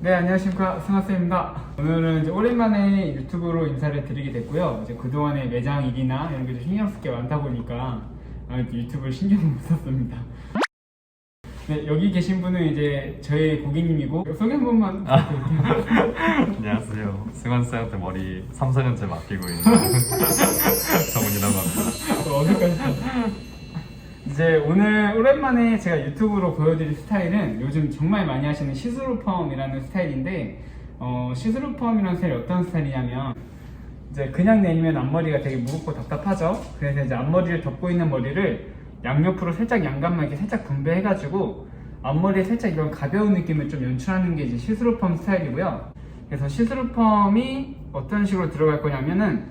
네, 안녕하십니까. 승하쌤입니다. 오늘은 이제 오랜만에 유튜브로 인사를 드리게 됐고요. 이제 그동안에 매장 일이나 이런 게 좀 신경 쓸 게 많다 보니까 유튜브를 신경을 못 썼습니다. 네, 여기 계신 분은 이제 저희 고객님이고 소개 한 번만 부탁드릴게요. 안녕하세요. 승환 쌤한테 머리 3, 4년째 맡기고 있는 정훈이라고 합니다. 또 어색하시죠? 이제 오늘 오랜만에 제가 유튜브로 보여드릴 스타일은 요즘 정말 많이 하시는 시스루 펌이라는 스타일인데 어, 시스루 펌이라는 스타일이 어떤 스타일이냐면 이제 그냥 내리면 앞머리가 되게 무겁고 답답하죠. 그래서 이제 앞머리를 덮고 있는 머리를 양옆으로 살짝 양감만 이렇게 살짝 분배해가지고 앞머리에 살짝 이런 가벼운 느낌을 좀 연출하는 게 이제 시스루 펌 스타일이고요. 그래서 시스루 펌이 어떤 식으로 들어갈 거냐면은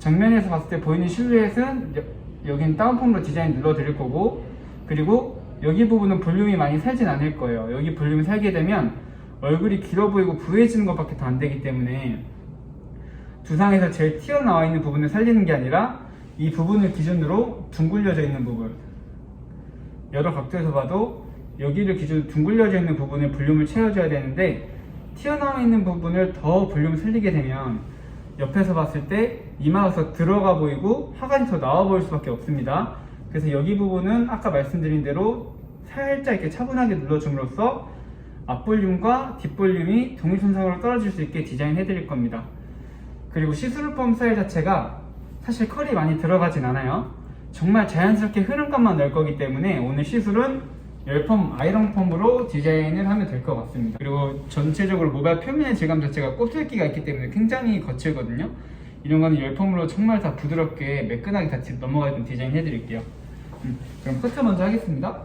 정면에서 봤을 때 보이는 실루엣은 여- 여긴 다운펌으로 디자인 눌러 드릴 거고 그리고 여기 부분은 볼륨이 많이 살진 않을 거예요. 여기 볼륨이 살게 되면 얼굴이 길어 보이고 부해지는 것밖에 더 안 되기 때문에 두상에서 제일 튀어나와 있는 부분을 살리는 게 아니라 이 부분을 기준으로 둥글려져 있는 부분 여러 각도에서 봐도 여기를 기준으로 둥글려져 있는 부분에 볼륨을 채워줘야 되는데 튀어나와 있는 부분을 더 볼륨을 살리게 되면 옆에서 봤을 때 이마가 들어가 보이고 하관이 더 나와 보일 수밖에 없습니다. 그래서 여기 부분은 아까 말씀드린 대로 살짝 이렇게 차분하게 눌러줌으로써 앞볼륨과 뒷볼륨이 동일선상으로 떨어질 수 있게 디자인해 드릴 겁니다. 그리고 시스루 펌 스타일 자체가 사실 컬이 많이 들어가진 않아요. 정말 자연스럽게 흐름감만 넣을 거기 때문에 오늘 시술은 열펌 아이런 펌으로 디자인을 하면 될 것 같습니다. 그리고 전체적으로 모발 표면의 질감 자체가 곱슬기가 있기 때문에 굉장히 거칠거든요. 이런 거는 열펌으로 정말 다 부드럽게 매끈하게 다 넘어가게끔 디자인 해드릴게요. 음, 그럼 커트 먼저 하겠습니다.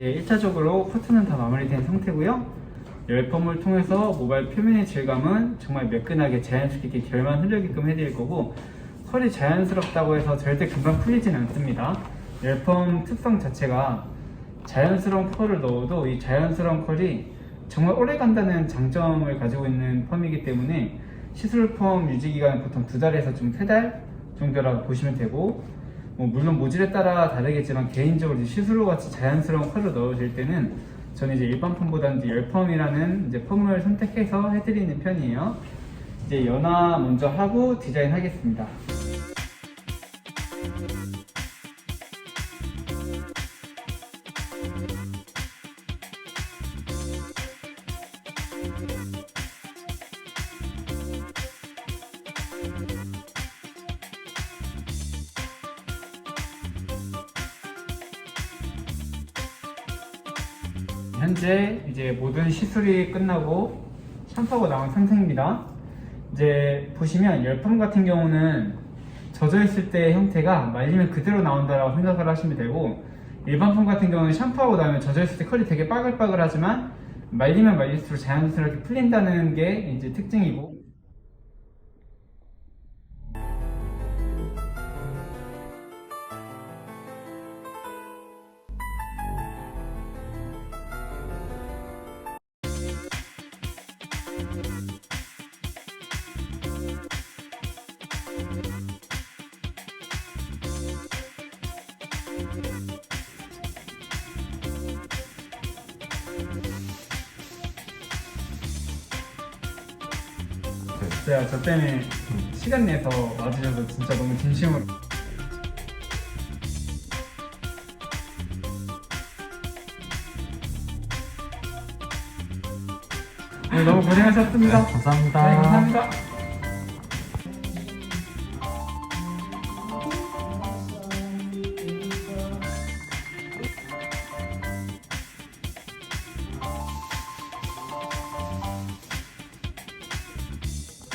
네, 1차적으로 커트는 다 마무리된 상태고요. 열펌을 통해서 모발 표면의 질감은 정말 매끈하게 자연스럽게 결만 흐르게끔 해드릴 거고 컬이 자연스럽다고 해서 절대 금방 풀리진 않습니다. 열펌 특성 자체가 자연스러운 컬을 넣어도 이 자연스러운 컬이 정말 오래 간다는 장점을 가지고 있는 펌이기 때문에 시술 펌 유지 기간은 보통 두 달에서 좀 세 달 정도라고 보시면 되고 뭐 물론 모질에 따라 다르겠지만 개인적으로 시술로 같이 자연스러운 컬을 넣으실 때는 저는 이제 일반 펌보다는 열펌이라는 이제 펌을 선택해서 해드리는 편이에요. 이제 연화 먼저 하고 디자인 하겠습니다. 현재 이제 모든 시술이 끝나고 샴푸하고 나온 상태입니다. 이제 보시면 열펌 같은 경우는 젖어 있을 때 형태가 말리면 그대로 나온다라고 생각을 하시면 되고 일반 펌 같은 경우는 샴푸하고 나면 젖어 있을 때 컬이 되게 빠글빠글하지만 말리면 말릴수록 자연스럽게 풀린다는 게 이제 특징이고 제가 저 때문에 시간 내서 와주셔서 진짜 너무 진심으로 오늘 너무 고생하셨습니다. 네, 감사합니다. 네, 감사합니다.